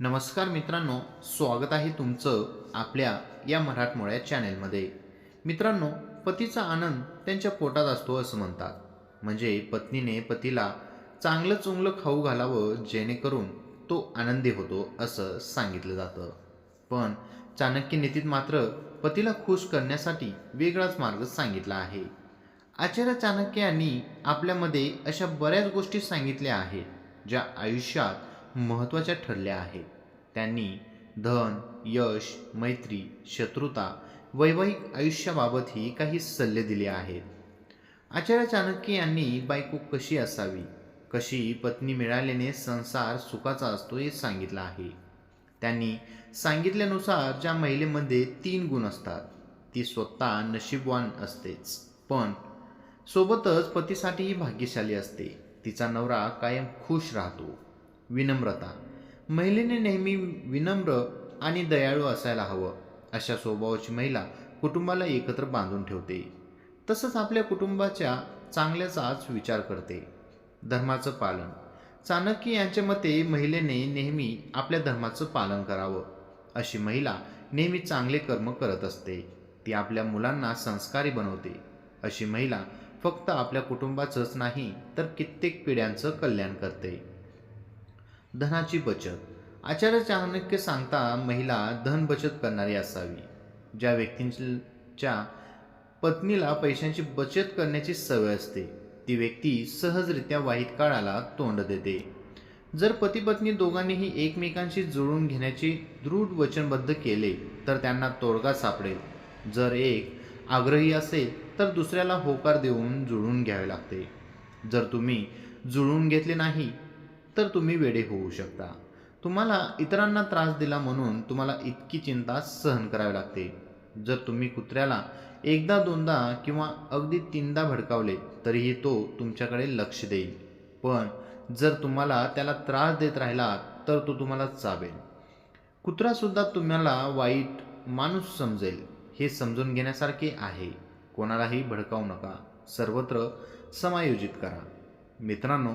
नमस्कार मित्रांनो स्वागत आहे तुमचं आपल्या या मराठमोळ्या चॅनेलमध्ये. मित्रांनो पतीचा आनंद त्यांच्या पोटात असतो असं म्हणतात. म्हणजे पत्नीने पतीला चांगलं चुंगलं खाऊ घालावं जेणेकरून तो आनंदी होतो असं सांगितलं जातं. पण चाणक्य नीतीत मात्र पतीला खुश करण्यासाठी वेगळाच मार्ग सांगितला आहे. आचार्य चाणक्य यांनी आपल्यामध्ये अशा बऱ्याच गोष्टी सांगितल्या आहेत ज्या आयुष्यात महत्त्वाच्या ठरल्या आहेत. त्यांनी धन यश मैत्री शत्रुता वैवाहिक आयुष्याबाबतही काही सल्ले दिले आहेत. आचार्य चाणक्य यांनी बायको कशी असावी? कशी पत्नी मिळाल्याने संसार सुखाचा असतो हे सांगितलं आहे. त्यांनी सांगितल्यानुसार ज्या महिलेमध्ये तीन गुण असतात ती स्वतः नशीबवान असतेच. पण सोबतच पतीसाठीही भाग्यशाली असते. तिचा नवरा कायम खुश राहतो. विनम्रता. महिलेने नेहमी विनम्र आणि दयाळू असायला हवं. अशा स्वभावाची महिला कुटुंबाला एकत्र बांधून ठेवते. तसंच आपल्या कुटुंबाच्या चांगल्याचाच विचार करते. धर्माचं पालन. चाणक्य यांच्या मते महिलेने नेहमी आपल्या धर्माचं पालन करावं. अशी महिला नेहमी चांगले कर्म करत असते. ती आपल्या मुलांना संस्कारी बनवते. अशी महिला फक्त आपल्या कुटुंबाचंच नाही तर कित्येक पिढ्यांचं कल्याण करते. धनाची बचत. आचार्य चाणक्य सांगता महिला धन बचत करणारी असावी. ज्या व्यक्तींच्या पत्नीला पैशांची बचत करण्याची सवय असते ती व्यक्ती सहजरित्या वाईट काळाला तोंड देते. जर पती पत्नी दोघांनीही एकमेकांशी जुळून घेण्याचे दृढ वचनबद्ध केले तर त्यांना तोडगा सापडेल. जर एक आग्रही असेल तर दुसऱ्याला होकार देऊन जुळून घ्यावे लागते. जर तुम्ही जुळून घेतले नाही तर तुम्ही वेडे होऊ शकता. तुम्हाला इतरांना त्रास दिला म्हणून तुम्हाला इतकी चिंता सहन करावी लागते. जर तुम्ही कुत्र्याला एकदा दोनदा किंवा अगदी तीनदा भडकावले तरीही तो तुमच्याकडे लक्ष देईल. पण जर तुम्हाला त्याला त्रास देत राहिला तर तो तुम्हाला चावेल. कुत्रासुद्धा तुम्हाला वाईट माणूस समजेल हे समजून घेण्यासारखे आहे. कोणालाही भडकावू नका. सर्वत्र समायोजित करा. मित्रांनो